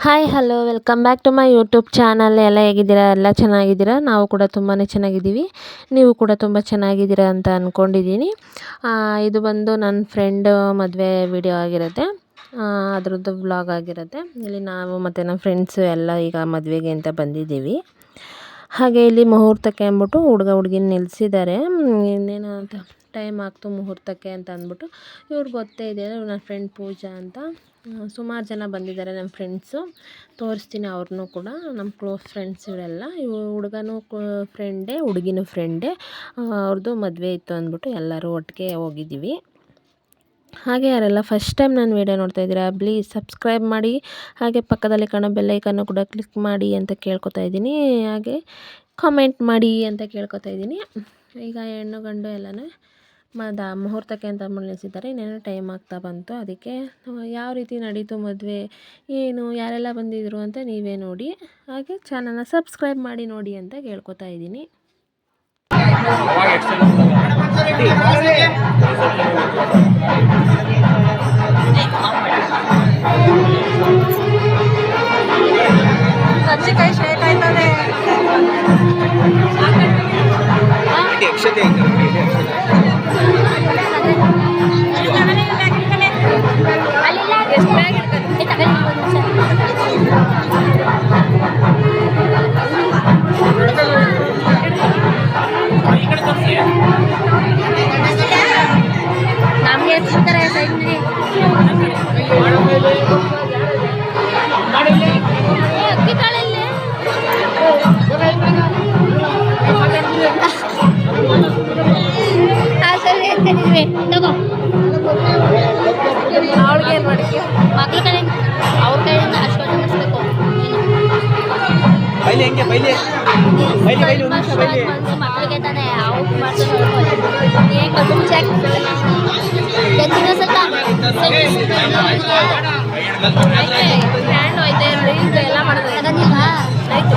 Hi hello welcome back to my YouTube channel ಎಲ್ಲ ಹೇಗಿದ್ದೀರಾ? ಎಲ್ಲ ಚೆನ್ನಾಗಿದ್ದೀರಾ? ನಾವು ಕೂಡ ತುಂಬಾ ಚೆನ್ನಾಗಿದ್ದೀವಿ. ನೀವು ಕೂಡ ತುಂಬ ಚೆನ್ನಾಗಿದ್ದೀರಾ ಅಂತ ಅಂದ್ಕೊಂಡಿದ್ದೀನಿ ಇದು ಬಂದು ನನ್ನ ಫ್ರೆಂಡ್ ಮದುವೆ ವಿಡಿಯೋ ಆಗಿರುತ್ತೆ. ಅದರದ್ದು ವ್ಲಾಗ್ ಆಗಿರುತ್ತೆ. ಇಲ್ಲಿ ನಾವು ಮತ್ತು ನಮ್ಮ ಫ್ರೆಂಡ್ಸು ಎಲ್ಲ ಈಗ ಮದುವೆಗೆ ಅಂತ ಬಂದಿದ್ದೀವಿ. ಹಾಗೆ ಇಲ್ಲಿ ಮುಹೂರ್ತಕ್ಕೆ ಅಂದ್ಬಿಟ್ಟು ಹುಡುಗ ಹುಡುಗಿನ ನಿಲ್ಲಿಸಿದ್ದಾರೆ ಇನ್ನೇನು ಅಂತ ಟೈಮ್ ಆಗ್ತು ಮುಹೂರ್ತಕ್ಕೆ ಅಂತ ಅಂದ್ಬಿಟ್ಟು. ಇವ್ರಿಗೆ ಗೊತ್ತೇ ಇದೆ ನನ್ನ ಫ್ರೆಂಡ್ ಪೂಜಾ ಅಂತ. ಸುಮಾರು ಜನ ಬಂದಿದ್ದಾರೆ ನಮ್ಮ ಫ್ರೆಂಡ್ಸು ತೋರಿಸ್ತೀನಿ ಅವ್ರನ್ನೂ ಕೂಡ ನಮ್ಮ ಕ್ಲೋಸ್ ಫ್ರೆಂಡ್ಸ್ ಇವರೆಲ್ಲ. ಇವು ಹುಡುಗನೂ ಫ್ರೆಂಡೇ ಹುಡುಗಿನೂ ಫ್ರೆಂಡೇ ಅವ್ರದ್ದು ಮದುವೆ ಇತ್ತು ಅಂದ್ಬಿಟ್ಟು ಎಲ್ಲರೂ ಒಟ್ಟಿಗೆ ಹೋಗಿದ್ದೀವಿ. ಹಾಗೆ ಯಾರೆಲ್ಲ ಫಸ್ಟ್ ಟೈಮ್ ನಾನು ವೀಡಿಯೋ ನೋಡ್ತಾ ಇದ್ದೀರಾ ಪ್ಲೀಸ್ ಸಬ್ಸ್ಕ್ರೈಬ್ ಮಾಡಿ. ಹಾಗೆ ಪಕ್ಕದಲ್ಲಿ ಕಾಣೋ ಬೆಲ್ಲೈಕನ್ನು ಕೂಡ ಕ್ಲಿಕ್ ಮಾಡಿ ಅಂತ ಕೇಳ್ಕೊತಾ ಇದ್ದೀನಿ. ಹಾಗೆ ಕಾಮೆಂಟ್ ಮಾಡಿ ಅಂತ ಕೇಳ್ಕೊತಾ ಇದ್ದೀನಿ. ಈಗ ಹೆಣ್ಣು ಗಂಡು ಎಲ್ಲನೂ ಮದ ಮುಹೂರ್ತಕ್ಕೆ ಅಂತ ನಿಲ್ಲಿಸಿದ್ದಾರೆ ಇನ್ನೇನು ಟೈಮ್ ಆಗ್ತಾ ಬಂತು. ಅದಕ್ಕೆ ಯಾವ ರೀತಿ ನಡೀತು ಮದುವೆ ಏನು ಯಾರೆಲ್ಲ ಬಂದಿದ್ರು ಅಂತ ನೀವೇ ನೋಡಿ. ಹಾಗೆ ಚಾನಲ್ನ ಸಬ್ಸ್ಕ್ರೈಬ್ ಮಾಡಿ ನೋಡಿ ಅಂತ ಕೇಳ್ಕೊತಾ ಇದ್ದೀನಿ. ಅಕ್ಷತೆ ನಮ್ಗೆ ಎತ್ಬಿಡ್ತಾರೆ ಸೈಡ್ನಲ್ಲಿ ಅಕ್ಕಿ ಕಾಳಲ್ಲಿ ಹಾಂ ಸರಿ ಎತ್ಕೊಂಡಿದ್ವಿ ತಗೋ ಅವಳಿಗೆ ಏನು ಮಾಡಿ ಮಕ್ಳ ಕಡೆ ಅವ್ರ ಕಡೆಯಿಂದ ಅಷ್ಟೊಂದು ಅನ್ನಿಸ್ಬೇಕು ಬೈಲಿ ಹೆಂಗೆ ಬೈಲಿ ಬೈಲಿ ಬೈಲಿ ಒಂದು ನಿಮಿಷ ಬೈಲಿ ಮನ್ಸು ಮಕ್ಳಿಗೆ ತಾನೇ ಅವ್ರು ಮಾಡ್ತಾರೆ ಏನ್ ಕಟ್ಟು ಮುಂಚೆ ಎತ್ತಿನ ಸತ ಹ್ಯಾಂಡ್ ಹೋಯ್ತೆ ರೀಲ್ಸ್ ಎಲ್ಲ ಮಾಡಿದ್ರೆ ತಗೊಂಡಿಲ್ವಾ ಆಯ್ತು.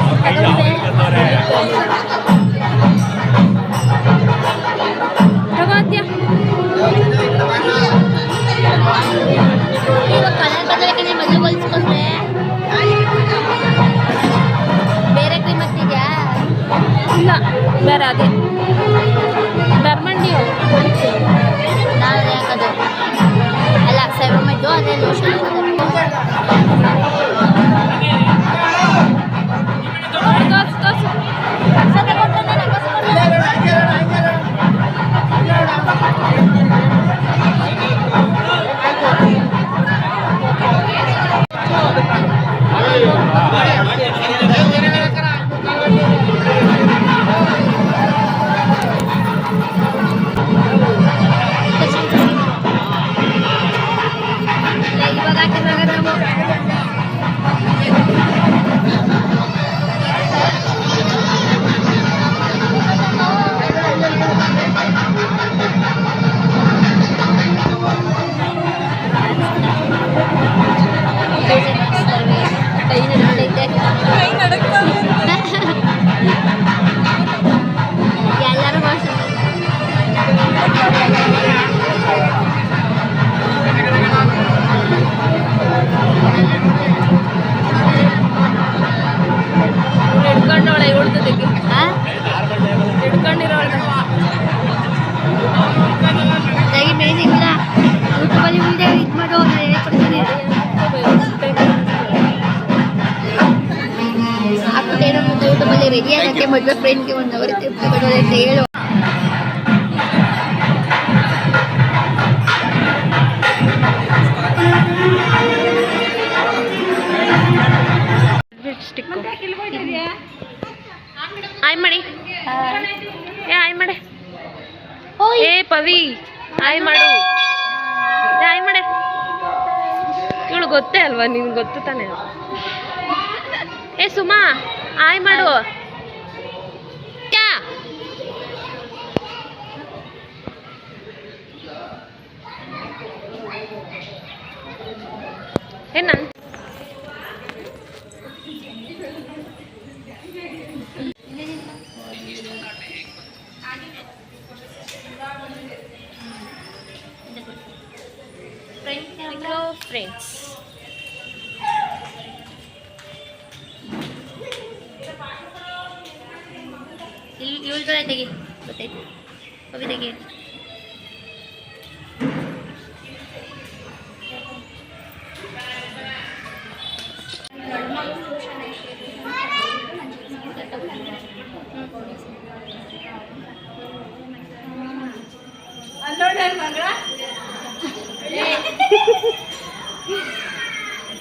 ರೆಡಿ ಆಗೋಕ್ಕೆ ಮದುವೆ ಫ್ರೆಂಡ್ಗೆ ಒಂದು ಅವರ್ ಬಿಡೋದು ಅಂತ ಹೇಳು. ಆಯ್ ಮಾಡಿ ಏ ಆಯ್ ಮಾಡೆ ಏ ಪವಿ ಆಯ್ ಮಾಡು ಏ ಆಯ್ ಮಾಡೆ ಇವಳು ಗೊತ್ತೇ ಅಲ್ವಾ? ನಿನ್ಗೆ ಗೊತ್ತು ತಾನೆ? ಏ ಸುಮಾ ಆಯ್ ಮಾಡು ಏನು ನನ್ನ ಹಲೋ ಫ್ರೆಂಡ್ಸ್ ಇಲ್ಲಿ ಇವಳ ತೆಗಿ. ಗೊತ್ತಾಯ್ತು? ಹೋಗಿ ತೆಗಿ.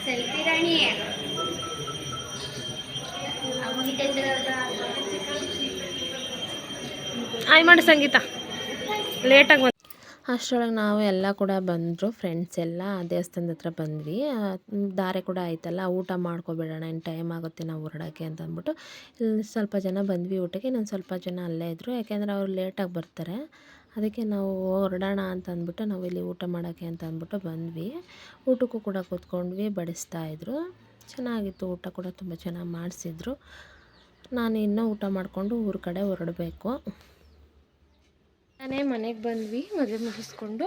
ಸೆಲ್ಫಿ ರಾಣಿ. ಆಯ್ ಮಾಡಿ ಸಂಗೀತ. ಲೇಟಾಗಿ ಬಂದು ಅಷ್ಟರೊಳಗೆ ನಾವು ಎಲ್ಲ ಕೂಡ ಬಂದರು ಫ್ರೆಂಡ್ಸ್ ಎಲ್ಲ ದೇವಸ್ಥಾನದ ಹತ್ರ ಬಂದ್ವಿ. ದಾರೆ ಕೂಡ ಆಯ್ತಲ್ಲ ಊಟ ಮಾಡ್ಕೊಬಿಡೋಣ ಇನ್ನು ಟೈಮ್ ಆಗುತ್ತೆ ನಾವು ಹೊರಡೋಕ್ಕೆ ಅಂತ ಅಂದ್ಬಿಟ್ಟು. ಇಲ್ಲಿ ಸ್ವಲ್ಪ ಜನ ಬಂದ್ವಿ ಊಟಕ್ಕೆ ಇನ್ನೊಂದು ಸ್ವಲ್ಪ ಜನ ಅಲ್ಲೇ ಇದ್ದರು ಯಾಕೆಂದರೆ ಅವ್ರು ಲೇಟಾಗಿ ಬರ್ತಾರೆ. ಅದಕ್ಕೆ ನಾವು ಹೊರಡೋಣ ಅಂತ ಅಂದ್ಬಿಟ್ಟು ನಾವು ಇಲ್ಲಿ ಊಟ ಮಾಡೋಕ್ಕೆ ಅಂತ ಅಂದ್ಬಿಟ್ಟು ಬಂದ್ವಿ. ಊಟಕ್ಕೂ ಕೂಡ ಕೂತ್ಕೊಂಡ್ವಿ, ಬಡಿಸ್ತಾ ಇದ್ರು. ಚೆನ್ನಾಗಿತ್ತು ಊಟ ಕೂಡ, ತುಂಬ ಚೆನ್ನಾಗಿ ಮಾಡಿಸಿದ್ರು. ನಾನು ಇನ್ನೂ ಊಟ ಮಾಡಿಕೊಂಡು ಊರ ಕಡೆ ಹೊರಡಬೇಕು. ನಾನೇ ಮನೆಗೆ ಬಂದ್ವಿ, ಮದುವೆ ಮುಗಿಸ್ಕೊಂಡು.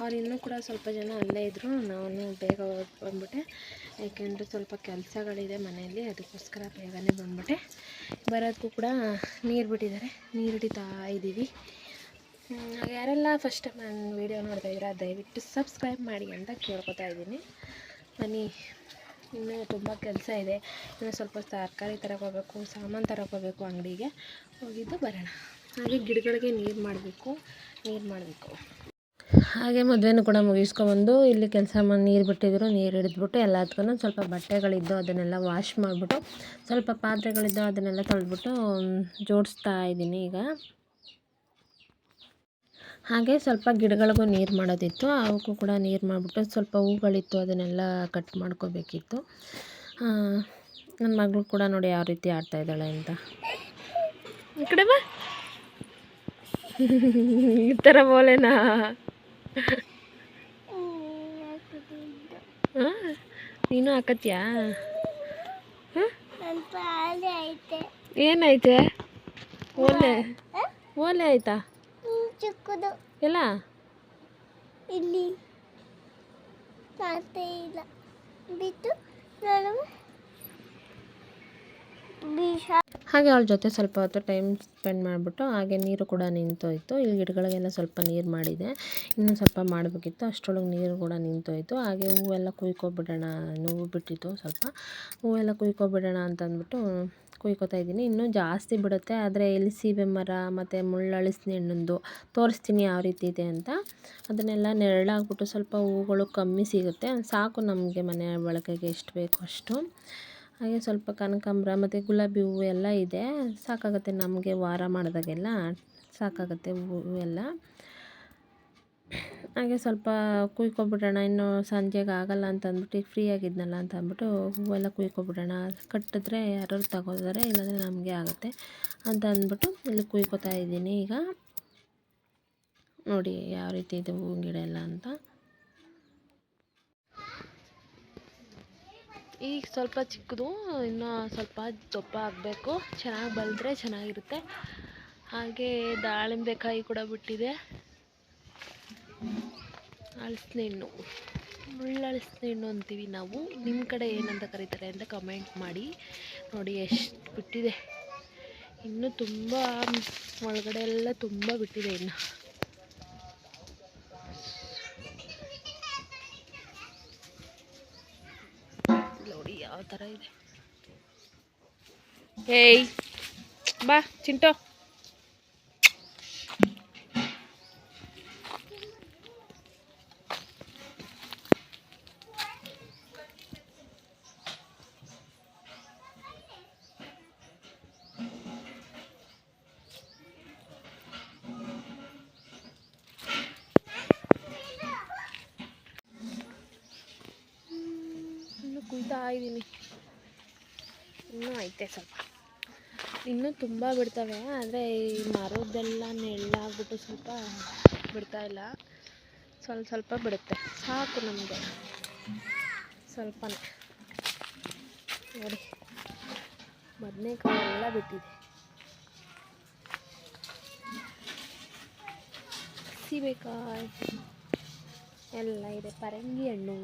ಅವ್ರು ಇನ್ನೂ ಕೂಡ ಸ್ವಲ್ಪ ಜನ ಅಲ್ಲೇ ಇದ್ದರು ನಾನು ಬೇಗ ಬಂದ್ಬಿಟ್ಟೆ. ಏಕೆಂದರೆ ಸ್ವಲ್ಪ ಕೆಲಸಗಳಿದೆ ಮನೆಯಲ್ಲಿ, ಅದಕ್ಕೋಸ್ಕರ ಬೇಗನೆ ಬಂದ್ಬಿಟ್ಟೆ. ಬರೋದಕ್ಕೂ ಕೂಡ ನೀರು ಬಿಟ್ಟಿದ್ದಾರೆ. ನೀರು ಹಿಡಿತಾ ಇದ್ದೀವಿ ಯಾರೆಲ್ಲ ಫಸ್ಟ್ ಟೈಮ್ ನನ್ನ ವೀಡಿಯೋ ನೋಡ್ತಾ ಇದ್ದೀರಾ, ದಯವಿಟ್ಟು ಸಬ್ಸ್ಕ್ರೈಬ್ ಮಾಡಿ ಅಂತ ಕೇಳ್ಕೊತಾ ಇದ್ದೀನಿ. ಬನ್ನಿ, ಇನ್ನೂ ತುಂಬ ಕೆಲಸ ಇದೆ. ಇನ್ನೂ ಸ್ವಲ್ಪ ತರಕಾರಿ ತರಕೋಬೇಕು ಸಾಮಾನು ತರಕೋಬೇಕು ಅಂಗಡಿಗೆ. ಹೋಗಿದ್ದು ಬರೋಣ. ಹಾಗೆ ಗಿಡಗಳಿಗೆ ನೀರು ಮಾಡಬೇಕು ನೀರು ಮಾಡಬೇಕು. ಹಾಗೆ ಮದುವೆನೂ ಕೂಡ ಮುಗಿಸ್ಕೊಬಂದು ಇಲ್ಲಿ ಕೆಲಸ ಮಾಡಿ ನೀರು ಬಿಟ್ಟಿದ್ರು, ನೀರು ಹಿಡಿದ್ಬಿಟ್ಟು ಎಲ್ಲದಕ್ಕೂ ಸ್ವಲ್ಪ ಬಟ್ಟೆಗಳಿದ್ದು ಅದನ್ನೆಲ್ಲ ವಾಶ್ ಮಾಡಿಬಿಟ್ಟು, ಸ್ವಲ್ಪ ಪಾತ್ರೆಗಳಿದ್ದು ಅದನ್ನೆಲ್ಲ ತೊಳೆದ್ಬಿಟ್ಟು ಜೋಡಿಸ್ತಾ ಇದ್ದೀನಿ ಈಗ. ಹಾಗೆ ಸ್ವಲ್ಪ ಗಿಡಗಳಿಗೂ ನೀರು ಮಾಡೋದಿತ್ತು. ಅವಕ್ಕೂ ಕೂಡ ನೀರು ಮಾಡಿಬಿಟ್ಟು ಸ್ವಲ್ಪ ಹೂಗಳಿತ್ತು ಅದನ್ನೆಲ್ಲ ಕಟ್ ಮಾಡ್ಕೋಬೇಕಿತ್ತು. ನನ್ನ ಮಗಳು ಕೂಡ ನೋಡಿ ಯಾವ ರೀತಿ ಆಡ್ತಾ ಇದ್ದಾಳೆ ಅಂತ. ಈ ಕಡೆ ಬಾ. ಈ ಥರ ಬೋಲೆನಾ? ಹಾಂ? ನೀನು ಹಾಕತ್ಯಾ ಏನೈತೆ ಓಲೆ? ಓಲೆ ಆಯ್ತಾ? ಚಿಕ್ಕದು. ಎಲ್ಲ? ಇಲ್ಲಿ ಮಾತೇ ಇಲ್ಲ. ಬಿಟ್ಟು ನಾನು ಬೀಷ ಹಾಗೆ ಅವಳ ಜೊತೆ ಸ್ವಲ್ಪ ಹೊತ್ತು ಟೈಮ್ ಸ್ಪೆಂಡ್ ಮಾಡಿಬಿಟ್ಟು ಹಾಗೆ ನೀರು ಕೂಡ ನಿಂತೋಯ್ತು. ಇಲ್ಲಿ ಗಿಡಗಳಿಗೆಲ್ಲ ಸ್ವಲ್ಪ ನೀರು ಮಾಡಿದೆ. ಇನ್ನೂ ಸ್ವಲ್ಪ ಮಾಡಬೇಕಿತ್ತು. ಅಷ್ಟರೊಳಗೆ ನೀರು ಕೂಡ ನಿಂತೋಯ್ತು. ಹಾಗೆ ಹೂವೆಲ್ಲ ಕುಯ್ಕೊಬಿಡೋಣ, ನೋವು ಬಿಟ್ಟಿತ್ತು ಸ್ವಲ್ಪ. ಹೂವೆಲ್ಲ ಕುಯ್ಕೊಬಿಡೋಣ ಅಂತ ಅಂದ್ಬಿಟ್ಟು ಕುಯ್ಕೊತಾ ಇದ್ದೀನಿ. ಇನ್ನೂ ಜಾಸ್ತಿ ಬಿಡುತ್ತೆ. ಆದರೆ ಇಲ್ಲಿ ಸೀಬೆ ಮರ ಮತ್ತು ಮುಳ್ಳಳಿಸ್ನಿ ಹಣ್ಣಿಂದು ತೋರಿಸ್ತೀನಿ ಯಾವ ರೀತಿ ಇದೆ ಅಂತ. ಅದನ್ನೆಲ್ಲ ನೆರಳಾಗ್ಬಿಟ್ಟು ಸ್ವಲ್ಪ ಹೂಗಳು ಕಮ್ಮಿ ಸಿಗುತ್ತೆ. ಸಾಕು ನಮಗೆ ಮನೆ ಬಳಕೆಗೆ ಎಷ್ಟು ಬೇಕು ಅಷ್ಟು. ಹಾಗೆ ಸ್ವಲ್ಪ ಕನಕಾಂಬ್ರ ಮತ್ತು ಗುಲಾಬಿ ಹೂವು ಎಲ್ಲ ಇದೆ. ಸಾಕಾಗುತ್ತೆ ನಮಗೆ ವಾರ ಮಾಡಿದಾಗೆಲ್ಲ. ಸಾಕಾಗುತ್ತೆ ಹೂವು ಎಲ್ಲ. ಹಾಗೆ ಸ್ವಲ್ಪ ಕುಯ್ಕೊಬಿಡೋಣ. ಇನ್ನು ಸಂಜೆಗೆ ಆಗಲ್ಲ ಅಂತ ಅಂದ್ಬಿಟ್ಟು ಫ್ರೀ ಆಗಿದ್ನಲ್ಲ ಅಂತ ಅಂದ್ಬಿಟ್ಟು ಹೂವೆಲ್ಲ ಕುಯ್ಕೊಬಿಡೋಣ. ಕಟ್ಟಿದ್ರೆ ಯಾರು ತಗೋದಾರೆ ಇಲ್ಲಾಂದರೆ ನಮಗೆ ಆಗುತ್ತೆ ಅಂತ ಅಂದ್ಬಿಟ್ಟು ಇಲ್ಲಿ ಕುಯ್ಕೊತಾ ಇದ್ದೀನಿ ಈಗ. ನೋಡಿ ಯಾವ ರೀತಿ ಇದೆ ಹೂವಿನ ಗಿಡ ಎಲ್ಲ ಅಂತ. ಈಗ ಸ್ವಲ್ಪ ಚಿಕ್ಕದು, ಇನ್ನೂ ಸ್ವಲ್ಪ ದಪ್ಪ ಆಗಬೇಕು ಚೆನ್ನಾಗಿ ಬಲಿದ್ರೆ ಚೆನ್ನಾಗಿರುತ್ತೆ. ಹಾಗೆ ದಾಳಿಂಬೆಕಾಯಿ ಕೂಡ ಬಿಟ್ಟಿದೆ. ಹಲಸಿನ ಹಣ್ಣು ಮುಳ್ಳಳಸಿನ ಹಣ್ಣು ಅಂತೀವಿ ನಾವು. ನಿಮ್ಮ ಕಡೆ ಏನಂತ ಕರೀತಾರೆ ಅಂತ ಕಮೆಂಟ್ ಮಾಡಿ. ನೋಡಿ ಎಷ್ಟು ಬಿಟ್ಟಿದೆ. ಇನ್ನೂ ತುಂಬ, ಒಳಗಡೆ ಎಲ್ಲ ತುಂಬ ಬಿಟ್ಟಿದೆ ಇನ್ನು ನೋಡಿ ಯಾವ ಥರ ಇದೆ. ಏಯ್ ಬಾ ಚಿಂಟೋ. ಕುಯ್ತಾ ಇದ್ದೀನಿ. ಇನ್ನೂ ಐತೆ ಸ್ವಲ್ಪ. ಇನ್ನೂ ತುಂಬ ಬಿಡ್ತವೆ, ಆದರೆ ಈ ಮರದ್ದೆಲ್ಲ ನೆಳ್ಳಾಗ್ಬಿಟ್ಟು ಸ್ವಲ್ಪ ಬಿಡ್ತಾ ಇಲ್ಲ. ಸ್ವಲ್ಪ ಸ್ವಲ್ಪ ಬಿಡುತ್ತೆ. ಸಾಕು ನಮಗೆ. ಸ್ವಲ್ಪನೇ. ನೋಡಿ. ಬದನೆಕಾಯಿ ಎಲ್ಲ ಬಿಟ್ಟಿದೆ. ಸೀಬೆಕಾಯಿ ಎಲ್ಲ ಇದೆ. ಪರಂಗಿ ಹಣ್ಣು.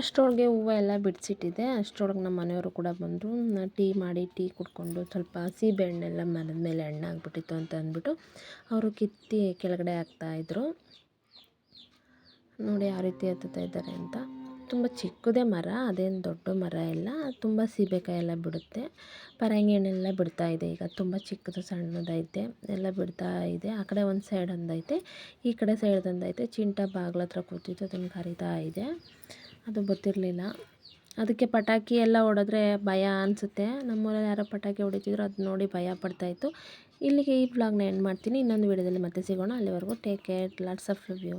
ಅಷ್ಟರೊಳಗೆ ಹೂವು ಎಲ್ಲ ಬಿಡಿಸಿಟ್ಟಿದ್ದೆ ಅಷ್ಟರೊಳಗೆ ನಮ್ಮ ಮನೆಯವರು ಕೂಡ ಬಂದರು ಟೀ ಮಾಡಿ ಟೀ ಕುಡ್ಕೊಂಡು ಸ್ವಲ್ಪ ಸೀಬೆಹಣ್ಣೆಲ್ಲ ಮರದ ಮೇಲೆ ಹಣ್ಣಾಗ್ಬಿಟ್ಟಿತ್ತು ಅಂತ ಅಂದ್ಬಿಟ್ಟು ಅವರು ಕಿತ್ತಿ ಕೆಳಗಡೆ ಹಾಕ್ತಾಯಿದ್ರು ನೋಡಿ ಯಾವ ರೀತಿ ಎತ್ತುತ್ತಾ ಇದ್ದಾರೆ ಅಂತ. ತುಂಬ ಚಿಕ್ಕದೇ ಮರ, ಅದೇನು ದೊಡ್ಡ ಮರ ಎಲ್ಲ ತುಂಬ ಸೀಬೆಕಾಯಿ ಎಲ್ಲ ಬಿಡುತ್ತೆ. ಪರಂಗಿ ಹಣ್ಣೆಲ್ಲ ಬಿಡ್ತಾ ಇದೆ. ಈಗ ತುಂಬ ಚಿಕ್ಕದು, ಸಣ್ಣದೈತೆ. ಎಲ್ಲ ಬಿಡ್ತಾ ಇದೆ. ಆ ಕಡೆ ಒಂದು ಸೈಡ್ ಒಂದೈತೆ. ಈ ಕಡೆ ಸೈಡ್ ಒಂದೈತೆ. ಚಿಂಟ ಬಾಗ್ಲ ಹತ್ರ ಕೂತಿದ್ದು ಅದನ್ನು ಕರಿತಾ ಇದೆ. ಅದು ಗೊತ್ತಿರಲಿಲ್ಲ. ಅದಕ್ಕೆ ಪಟಾಕಿ ಎಲ್ಲ ಹೊಡೆದ್ರೆ ಭಯ ಅನಿಸುತ್ತೆ. ನಮ್ಮೂರಲ್ಲಿ ಯಾರೋ ಪಟಾಕಿ ಹೊಡಿತಿದ್ರು, ಅದು ನೋಡಿ ಭಯ ಪಡ್ತಾಯಿತ್ತು ಇಲ್ಲಿಗೆ ಈ ವ್ಲಾಗ್ನ ಎಂಡ್ ಮಾಡ್ತೀನಿ. ಇನ್ನೊಂದು ವೀಡಿಯೋದಲ್ಲಿ ಮತ್ತೆ ಸಿಗೋಣ. ಅಲ್ಲಿವರೆಗೂ take care lots of review